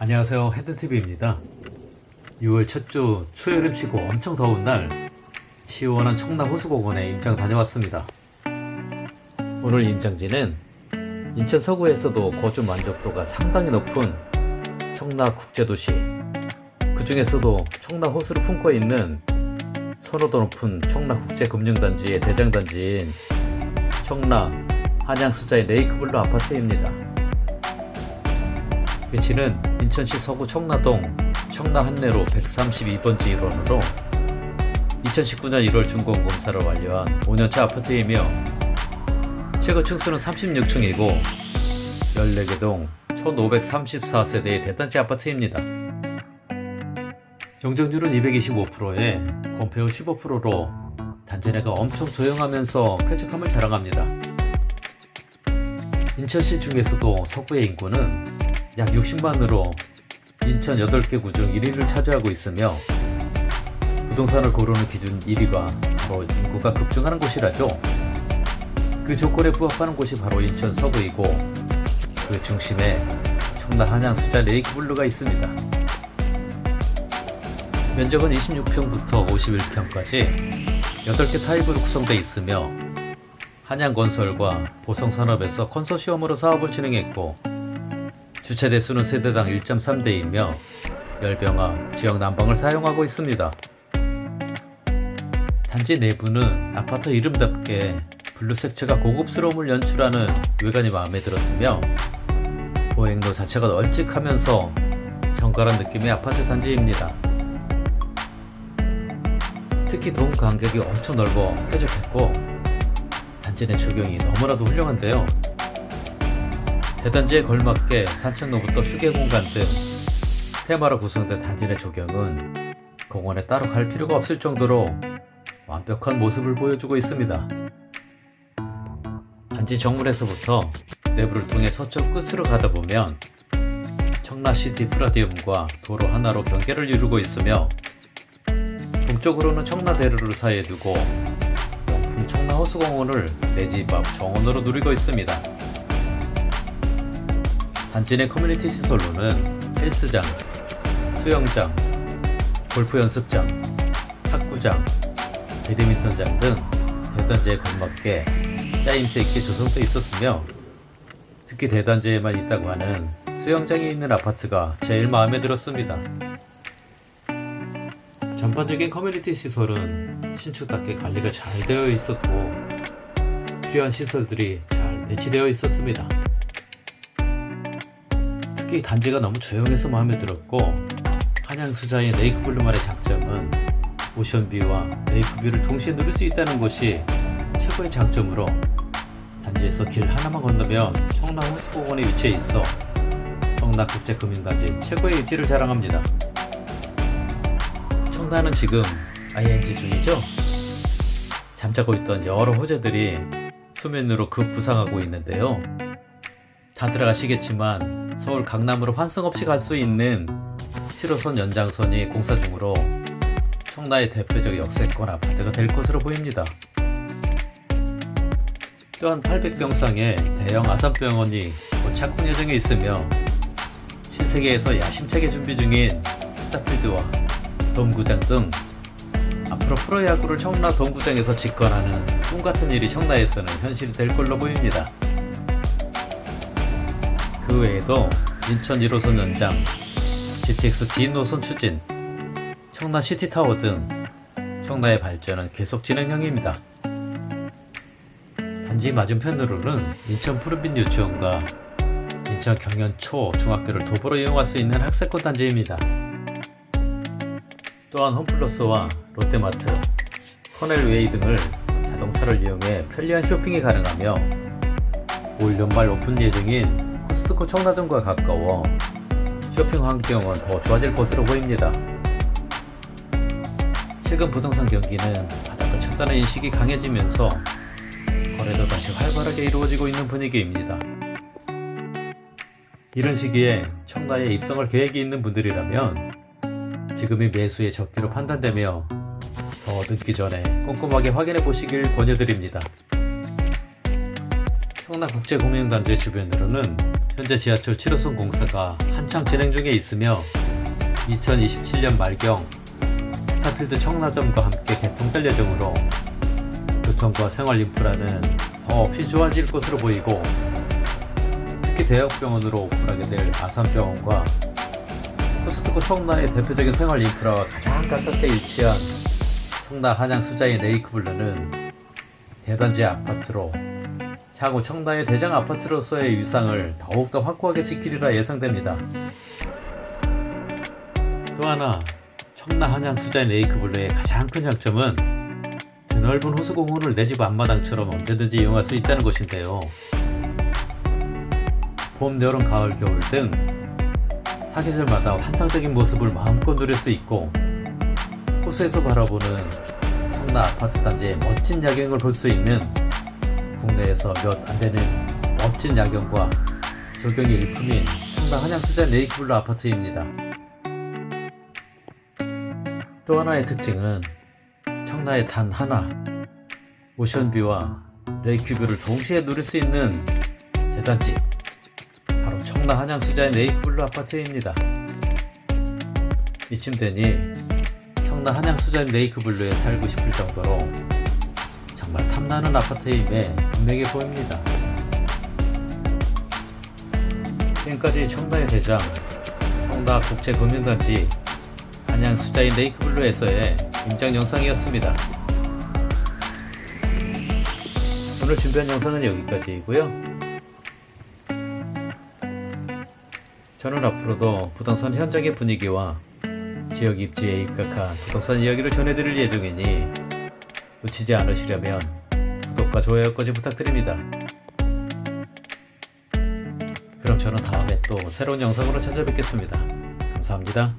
안녕하세요. 헤드TV입니다. 6월 첫 주 초여름 치고 엄청 더운 날 시원한 청라 호수공원에 임장 다녀왔습니다. 오늘 임장지는 인천 서구에서도 거주 만족도가 상당히 높은 청라 국제도시 그 중에서도 청라 호수를 품고 있는 선호도 높은 청라 국제금융단지의 대장단지인 청라 한양수자의 레이크블루 아파트입니다 위치는 인천시 서구 청라동 청라 한내로 132번지 일원으로 2019년 1월 준공공사를 완료한 5년차 아파트이며 최고 층수는 36층이고 14개 동 1534세대의 대단지 아파트입니다. 경쟁률은 225%에 건폐율 15%로 단지 내가 엄청 조용하면서 쾌적함을 자랑합니다. 인천시 중에서도 서구의 인구는 약 60만으로 인천 8개 구중 1위를 차지하고 있으며 부동산을 고르는 기준 1위가 바로 인구가 급증하는 곳이라죠. 그 조건에 부합하는 곳이 바로 인천 서구이고 그 중심에 청라 한양 수자 레이크블루가 있습니다. 면적은 26평부터 51평까지 8개 타입으로 구성되어 있으며 한양건설과 보성산업에서 컨소시엄으로 사업을 진행했고 주차 대수는 세대당 1.3대이며 열병화, 지역 난방을 사용하고 있습니다. 단지 내부는 아파트 이름답게 블루 색채가 고급스러움을 연출하는 외관이 마음에 들었으며 보행로 자체가 널찍하면서 정갈한 느낌의 아파트 단지입니다. 특히 동 간격이 엄청 넓어 쾌적했고 단지 내 조경이 너무나도 훌륭한데요. 대단지에 걸맞게 산책로부터 휴게 공간 등 테마로 구성된 단지 내 조경은 공원에 따로 갈 필요가 없을 정도로 완벽한 모습을 보여주고 있습니다. 단지 정문에서부터 내부를 통해 서쪽 끝으로 가다 보면 청라시티 프라디움과 도로 하나로 경계를 이루고 있으며 동쪽으로는 청라대로를 사이에 두고 명품 청라 호수공원을 내 집 앞 정원으로 누리고 있습니다. 내 커뮤니티 시설로는 헬스장, 수영장, 골프 연습장, 탁구장, 배드민턴장 등 대단지에 걸맞게 짜임새 있게 조성돼 있었으며 특히 대단지에만 있다고 하는 수영장이 있는 아파트가 제일 마음에 들었습니다. 전반적인 커뮤니티 시설은 신축답게 관리가 잘 되어 있었고 필요한 시설들이 잘 배치되어 있었습니다. 특히 단지가 너무 조용해서 마음에 들었고 한양수자인 레이크블루만의 장점은 오션뷰와 레이크뷰를 동시에 누릴 수 있다는 것이 최고의 장점으로 단지에서 길 하나만 건너면 청라 호수공원에 위치해 있어 청라국제금융단지 최고의 위치를 자랑합니다. 청라는 지금 ING 중이죠? 잠자고 있던 여러 호재들이 수면으로 급부상하고 있는데요. 다들 아시겠지만 서울 강남으로 환승 없이 갈 수 있는 7호선 연장선이 공사 중으로 청라의 대표적 역세권 아파트가 될 것으로 보입니다. 또한 800병상의 대형 아산병원이 곧 착공 예정에 있으며 신세계에서 야심차게 준비 중인 스타필드와 돔구장 등 앞으로 프로야구를 청라 돔구장에서 직관하는 꿈같은 일이 청라에서는 현실이 될 걸로 보입니다. 그 외에도 인천 1호선 연장, GTX D 노선 추진, 청라 시티타워 등 청라의 발전은 계속 진행형입니다. 단지 맞은편으로는 인천 푸른빛 유치원과 인천 경연 초 중학교를 도보로 이용할 수 있는 학생권 단지입니다. 또한 홈플러스와 롯데마트, 커넬웨이 등을 자동차를 이용해 편리한 쇼핑이 가능하며 올 연말 오픈 예정인 코스트코 청라점과 가까워 쇼핑 환경은 더 좋아질 것으로 보입니다. 최근 부동산 경기는 바닥을 쳤다는 인식이 강해지면서 거래도 다시 활발하게 이루어지고 있는 분위기입니다. 이런 시기에 청라에 입성할 계획이 있는 분들이라면 지금이 매수의 적기로 판단되며 더 늦기 전에 꼼꼼하게 확인해 보시길 권유드립니다. 청라 국제금융단지 주변으로는 현재 지하철 7호선 공사가 한창 진행 중에 있으며 2027년 말경 스타필드 청라점과 함께 개통될 예정으로 교통과 생활 인프라는 더없이 좋아질 것으로 보이고 특히 대학병원으로 오픈하게 될 아산병원과 코스트코 청라의 대표적인 생활 인프라와 가장 가깝게 위치한 청라 한양 수자인 레이크블루는 대단지 아파트로 향후 청라의 대장 아파트로서의 위상을 더욱더 확고하게 지키리라 예상됩니다. 또 하나 청라 한양 수자인 레이크블루의 가장 큰 장점은 드넓은 호수공원을 내 집 앞마당처럼 언제든지 이용할 수 있다는 것인데요. 봄, 여름, 가을, 겨울 등 사계절마다 환상적인 모습을 마음껏 누릴 수 있고 호수에서 바라보는 청라 아파트 단지의 멋진 야경을 볼 수 있는 국내에서 몇 안 되는 멋진 야경과 조경이 일품인 청라 한양수자 레이크블루 아파트입니다. 또 하나의 특징은 청라의 단 하나 오션뷰와 레이크뷰를 동시에 누릴 수 있는 대단지 바로 청라 한양 수자인 레이크블루 아파트입니다. 이쯤 되니 청라 한양 수자인 레이크블루에 살고 싶을 정도로 정말 탐나는 아파트임에 분명해 보입니다. 지금까지 청라의 대장 청라 국제금융단지 한양수자인 레이크블루에서의 임장 영상이었습니다. 오늘 준비한 영상은 여기까지이고요. 저는 앞으로도 부동산 현장의 분위기와 지역 입지에 입각한 부동산 이야기를 전해드릴 예정이니 놓치지 않으시려면 구독과 좋아요까지 부탁드립니다. 그럼 저는 다음에 또 새로운 영상으로 찾아뵙겠습니다. 감사합니다.